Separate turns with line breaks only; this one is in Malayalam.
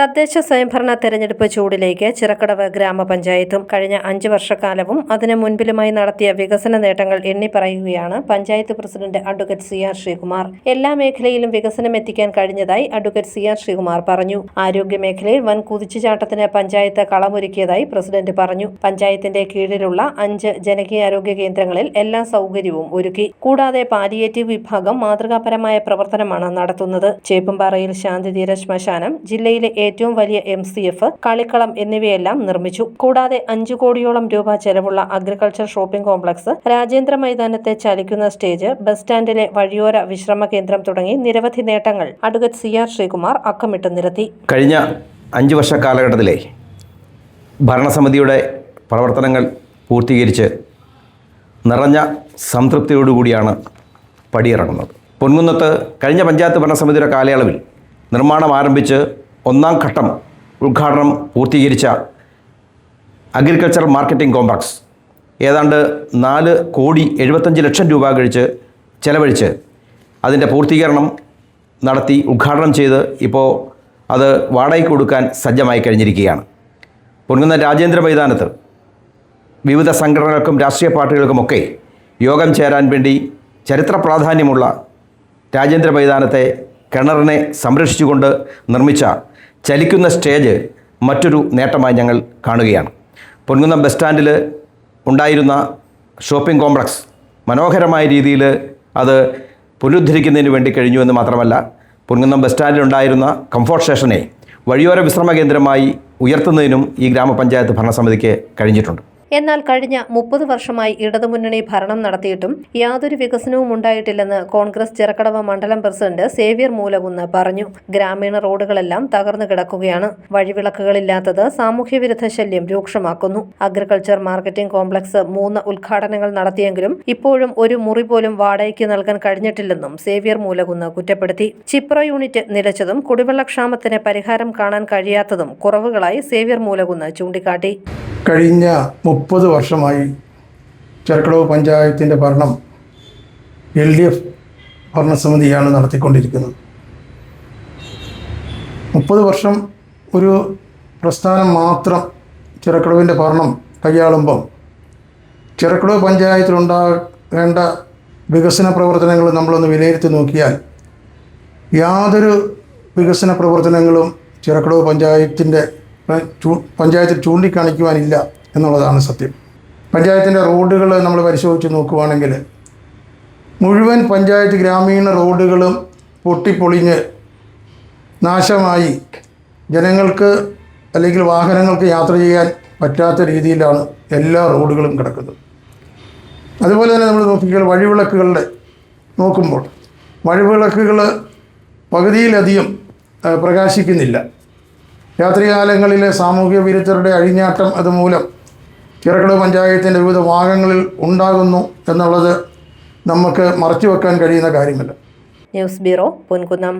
തദ്ദേശ സ്വയംഭരണ തെരഞ്ഞെടുപ്പ് ചൂടിലേക്ക് ചിറക്കടവ് ഗ്രാമപഞ്ചായത്തും കഴിഞ്ഞ അഞ്ചു വർഷക്കാലവും അതിനു മുൻപിലുമായി നടത്തിയ വികസന നേട്ടങ്ങൾ എണ്ണിപ്പറയുകയാണ് panchayat president advocate C R Sreekumar. എല്ലാ മേഖലയിലും വികസനം എത്തിക്കാൻ കഴിഞ്ഞതായി അഡ്വക്കേറ്റ് സി ആർ ശ്രീകുമാർ പറഞ്ഞു. ആരോഗ്യ മേഖലയിൽ വൻ കുതിച്ചുചാട്ടത്തിന് പഞ്ചായത്ത് കളമൊരുക്കിയതായി പ്രസിഡന്റ് പറഞ്ഞു. പഞ്ചായത്തിന്റെ കീഴിലുള്ള അഞ്ച് ജനകീയാരോഗ്യ കേന്ദ്രങ്ങളിൽ എല്ലാ സൗകര്യവും ഒരുക്കി. കൂടാതെ പാലിയേറ്റീവ് വിഭാഗം മാതൃകാപരമായ പ്രവർത്തനമാണ് നടത്തുന്നത്. ചേപ്പുംപാറയിൽ ശാന്തിധീര ശ്മശാനം ജില്ലയിലെ ഏറ്റവും വലിയ എം സി എഫ് കളിക്കളം എന്നിവയെല്ലാം നിർമ്മിച്ചു. കൂടാതെ അഞ്ചു കോടിയോളം രൂപ ചെലവുള്ള അഗ്രികൾച്ചർ ഷോപ്പിംഗ് കോംപ്ലക്സ് രാജേന്ദ്ര മൈതാനത്തെ ചലിക്കുന്ന സ്റ്റേജ് ബസ് സ്റ്റാൻഡിലെ വഴിയോര വിശ്രമ കേന്ദ്രം തുടങ്ങി നിരവധി നേട്ടങ്ങൾ അഡ്വക്കേറ്റ് സി ആർ ശ്രീകുമാർ അക്കമിട്ട് നിരത്തി.
കഴിഞ്ഞ അഞ്ച് വർഷ കാലഘട്ടത്തിലെ ഭരണസമിതിയുടെ പ്രവർത്തനങ്ങൾ പൂർത്തീകരിച്ച് നിറഞ്ഞ സംതൃപ്തിയോടുകൂടിയാണ് പടിയിറങ്ങുന്നത്. പൊൻകുന്നത്ത് കഴിഞ്ഞ പഞ്ചായത്ത് ഭരണസമിതിയുടെ കാലയളവിൽ നിർമ്മാണം ആരംഭിച്ച് ഒന്നാം ഘട്ടം ഉദ്ഘാടനം പൂർത്തീകരിച്ച അഗ്രികൾച്ചർ മാർക്കറ്റിംഗ് കോംപ്ലക്സ് ഏതാണ്ട് നാല് കോടി എഴുപത്തഞ്ച് ലക്ഷം രൂപ കഴിച്ച് ചെലവഴിച്ച് അതിന്റെ പൂർത്തീകരണം നടത്തി ഉദ്ഘാടനം ചെയ്ത് ഇപ്പോൾ അത് വാടകയ്ക്ക് കൊടുക്കാൻ സജ്ജമായി കഴിഞ്ഞിരിക്കുകയാണ്. പൊൻകുന്ന രാജേന്ദ്ര മൈതാനത്ത് വിവിധ സംഘടനകൾക്കും രാഷ്ട്രീയ പാർട്ടികൾക്കുമൊക്കെ യോഗം ചേരാൻ വേണ്ടി ചരിത്ര പ്രാധാന്യമുള്ള രാജേന്ദ്ര മൈതാനത്തെ കിണറിനെ സംരക്ഷിച്ചുകൊണ്ട് നിർമ്മിച്ച ചലിക്കുന്ന സ്റ്റേജ് മറ്റൊരു നേട്ടമായി ഞങ്ങൾ കാണുകയാണ്. പൊൻകുന്നം ബസ് സ്റ്റാൻഡിൽ ഉണ്ടായിരുന്ന ഷോപ്പിംഗ് കോംപ്ലക്സ് മനോഹരമായ രീതിയിൽ അത് പുനരുദ്ധരിക്കുന്നതിന് വേണ്ടി കഴിഞ്ഞു എന്ന് മാത്രമല്ല പൊൻകുന്നം ബസ് സ്റ്റാൻഡിലുണ്ടായിരുന്ന കംഫോർട്ട് സ്റ്റേഷനെ വഴിയോര വിശ്രമ കേന്ദ്രമായി ഉയർത്തുന്നതിനും ഈ ഗ്രാമപഞ്ചായത്ത് ഭരണസമിതിക്ക് കഴിഞ്ഞിട്ടുണ്ട്.
എന്നാൽ കഴിഞ്ഞ മുപ്പത് വർഷമായി ഇടതുമുന്നണി ഭരണം നടത്തിയിട്ടും യാതൊരു വികസനവും ഉണ്ടായിട്ടില്ലെന്ന് കോൺഗ്രസ് ചിറക്കടവ മണ്ഡലം പ്രസിഡന്റ് സേവ്യർ മൂലകുന്ന് പറഞ്ഞു. ഗ്രാമീണ റോഡുകളെല്ലാം തകർന്നു കിടക്കുകയാണ്. വഴിവിളക്കുകളില്ലാത്തത് സാമൂഹ്യവിരുദ്ധ ശല്യം രൂക്ഷമാക്കുന്നു. അഗ്രികൾച്ചർ മാർക്കറ്റിംഗ് കോംപ്ലക്സ് മൂന്ന് ഉദ്ഘാടനങ്ങൾ നടത്തിയെങ്കിലും ഇപ്പോഴും ഒരു മുറി പോലും വാടകയ്ക്ക് നൽകാൻ കഴിഞ്ഞിട്ടില്ലെന്നും സേവ്യർ മൂലകുന്ന് കുറ്റപ്പെടുത്തി. ചിപ്ര യൂണിറ്റ് നിലച്ചതും കുടിവെള്ളക്ഷാമത്തിന് പരിഹാരം കാണാൻ കഴിയാത്തതും കുറവുകളായി സേവ്യർ മൂലകുന്ന് ചൂണ്ടിക്കാട്ടി.
കഴിഞ്ഞ മുപ്പത് വർഷമായി ചെറുക്കടവ് പഞ്ചായത്തിന്റെ ഭരണം എൽ ഡി എഫ് ഭരണസമിതിയാണ് നടത്തിക്കൊണ്ടിരിക്കുന്നത്. മുപ്പത് വർഷം ഒരു പ്രസ്ഥാനം മാത്രം ചിറക്കടവിന്റെ ഭരണം കൈയാളുമ്പം ചിറക്കടവ് പഞ്ചായത്തിലുണ്ടാകേണ്ട വികസന പ്രവർത്തനങ്ങൾ നമ്മളൊന്ന് വിലയിരുത്തി നോക്കിയാൽ യാതൊരു വികസന പ്രവർത്തനങ്ങളും ചിറക്കടവ് പഞ്ചായത്തിന്റെ പഞ്ചായത്തിൽ ചൂണ്ടിക്കാണിക്കുവാനില്ല എന്നുള്ളതാണ് സത്യം. പഞ്ചായത്തിന്റെ റോഡുകൾ നമ്മൾ പരിശോധിച്ച് നോക്കുവാണെങ്കിൽ മുഴുവൻ പഞ്ചായത്ത് ഗ്രാമീണ റോഡുകളും പൊട്ടിപ്പൊളിഞ്ഞ് നാശമായി ജനങ്ങൾക്ക് അല്ലെങ്കിൽ വാഹനങ്ങൾക്ക് യാത്ര ചെയ്യാൻ പറ്റാത്ത രീതിയിലാണ് എല്ലാ റോഡുകളും കിടക്കുന്നത്. അതുപോലെ തന്നെ നമ്മൾ നോക്കിയാൽ വഴിവിളക്കുകളുടെ നോക്കുമ്പോൾ വഴിവിളക്കുകൾ പകുതിയിലധികം പ്രകാശിക്കുന്നില്ല. രാത്രികാലങ്ങളിലെ സാമൂഹ്യ വിരുദ്ധരുടെ അഴിഞ്ഞാട്ടം അതുമൂലം ചെറുകിട പഞ്ചായത്തിന്റെ വിവിധ ഭാഗങ്ങളിൽ ഉണ്ടാകുന്നു എന്നുള്ളത് നമുക്ക് മറച്ചു വെക്കാൻ കഴിയുന്ന കാര്യമല്ല.
News bureau Ponkunnam.